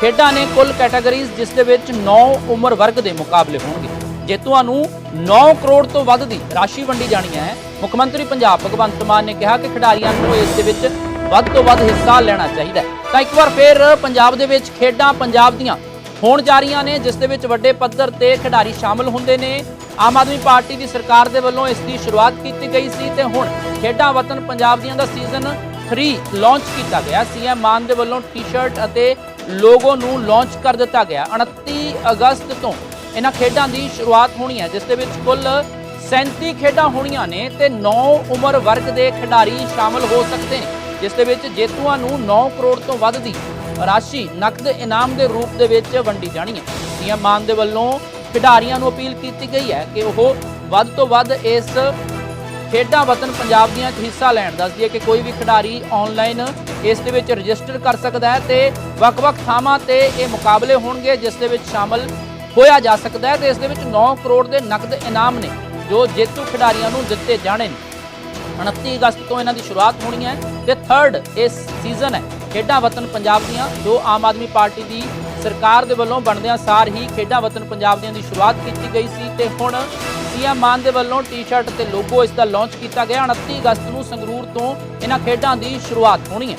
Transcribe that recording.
ਖੇਡਾਂ ਨੇ ਕੁੱਲ ਕੈਟਾਗਰੀਜ਼ ਜਿਸ ਦੇ ਵਿੱਚ 9 ਉਮਰ ਵਰਗ ਦੇ ਮੁਕਾਬਲੇ ਹੋਣਗੇ। ਜੇਤੂਆਂ ਨੂੰ 9 ਕਰੋੜ ਤੋਂ ਵੱਧ ਦੀ ਰਾਸ਼ੀ ਵੰਡੀ ਜਾਣੀ ਹੈ, ਮੁੱਖ ਮੰਤਰੀ ਪੰਜਾਬ ਭਗਵੰਤ ਮਾਨ ਨੇ ਕਿਹਾ ਕਿ ਖਿਡਾਰੀਆਂ ਨੂੰ ਇਸ ਦੇ ਵਿੱਚ ਵੱਧ ਤੋਂ ਵੱਧ ਹਿੱਸਾ ਲੈਣਾ ਚਾਹੀਦਾ ਤਾਂ ਇੱਕ ਵਾਰ ਫਿਰ ਪੰਜਾਬ ਦੇ ਵਿੱਚ ਖੇਡਾਂ ਪੰਜਾਬ ਦੀਆਂ ਹੋਣ ਜਾ ਰਹੀਆਂ ਨੇ, ਜਿਸ ਦੇ ਵਿੱਚ ਵੱਡੇ ਪੱਧਰ ਤੇ ਖਿਡਾਰੀ ਸ਼ਾਮਲ ਹੁੰਦੇ ਨੇ। ਆਮ ਆਦਮੀ ਪਾਰਟੀ ਦੀ ਸਰਕਾਰ ਦੇ ਵੱਲੋਂ ਇਸ ਦੀ ਸ਼ੁਰੂਆਤ ਕੀਤੀ ਗਈ ਸੀ ਤੇ ਹੁਣ ਖੇਡਾਂ ਵਤਨ ਪੰਜਾਬ ਦੀਆਂ ਦਾ ਸੀਜ਼ਨ 3 ਲਾਂਚ ਕੀਤਾ ਗਿਆ। ਸੀਐਮ ਮਾਨ ਦੇ ਵੱਲੋਂ ਟੀ-ਸ਼ਰਟ ਅਤੇ ਲੋਗੋ ਨੂੰ ਲਾਂਚ ਕਰ ਦਿੱਤਾ ਗਿਆ। 29 ਅਗਸਤ ਤੋਂ ਇਹਨਾਂ ਖੇਡਾਂ ਦੀ ਸ਼ੁਰੂਆਤ ਹੋਣੀ ਹੈ, ਜਿਸ ਦੇ ਵਿੱਚ ਕੁੱਲ 37 ਖੇਡਾਂ ਹੋਣੀਆਂ ਨੇ ਤੇ 9 ਉਮਰ ਵਰਗ ਦੇ ਖਿਡਾਰੀ ਸ਼ਾਮਲ ਹੋ ਸਕਦੇ ਨੇ, ਜਿਸ ਦੇ ਵਿੱਚ ਜੇਤੂਆਂ ਨੂੰ 9 ਕਰੋੜ ਤੋਂ ਵੱਧ ਦੀ ਰਾਸ਼ੀ, ਨਕਦ ਇਨਾਮ ਦੇ ਰੂਪ ਦੇ ਵਿੱਚ ਵੰਡੀ ਜਾਣੀ ਹੈ। ਸੀਐਮ ਮਾਨ ਦੇ ਵੱਲੋਂ ਖਿਡਾਰੀਆਂ ਨੂੰ ਅਪੀਲ ਕੀਤੀ ਗਈ ਹੈ ਕਿ ਉਹ ਵੱਧ ਤੋਂ ਵੱਧ ਇਸ ਖੇਡਾਂ ਵਤਨ ਪੰਜਾਬ ਦੀਆਂ 'ਚ ਹਿੱਸਾ ਲੈਣ ਦੱਸਦੀ ਹੈ ਕਿ ਕੋਈ ਵੀ ਖਿਡਾਰੀ ਆਨਲਾਈਨ ਇਸ ਦੇ ਵਿੱਚ ਰਜਿਸਟਰ ਕਰ ਸਕਦਾ ਹੈ ਤੇ ਵੱਖ-ਵੱਖ ਥਾਵਾਂ ਤੇ ਇਹ ਮੁਕਾਬਲੇ ਹੋਣਗੇ, ਜਿਸ ਦੇ ਵਿੱਚ ਸ਼ਾਮਲ ਹੋਇਆ ਜਾ ਸਕਦਾ ਹੈ ਤੇ ਇਸ ਦੇ ਵਿੱਚ 9 ਕਰੋੜ ਦੇ ਨਕਦ ਇਨਾਮ ਨੇ ਜੋ ਜੇਤੂ ਖਿਡਾਰੀਆਂ ਨੂੰ ਦਿੱਤੇ ਜਾਣੇ ਨੇ। 29 ਅਗਸਤ ਤੋਂ ਇਹਨਾਂ ਦੀ ਸ਼ੁਰੂਆਤ ਹੋਣੀ ਹੈ ਤੇ 3rd ਇਸ ਸੀਜ਼ਨ ਹੈ। ਖੇਡਾਂ ਵਤਨ ਪੰਜਾਬ ਦੀਆਂ ਜੋ ਆਮ ਆਦਮੀ ਪਾਰਟੀ ਦੀ ਸਰਕਾਰ ਦੇ ਵੱਲੋਂ ਬਣਦਿਆਂ ਸਾਰ ਹੀ ਖੇਡਾਂ ਵਤਨ ਪੰਜਾਬ ਦੀਆਂ ਦੀ ਸ਼ੁਰੂਆਤ ਕੀਤੀ ਗਈ ਸੀ ਤੇ ਹੁਣ ਸੀਐਮ ਮਾਨ ਦੇ ਵੱਲੋਂ ਟੀ-ਸ਼ਰਟ ਤੇ ਲੋਗੋ ਇਸ ਦਾ ਲਾਂਚ ਕੀਤਾ ਗਿਆ। 29 ਅਗਸਤ ਨੂੰ ਸੰਗਰੂਰ ਤੋਂ ਇਹਨਾਂ ਖੇਡਾਂ ਦੀ ਸ਼ੁਰੂਆਤ ਹੋਣੀ ਹੈ।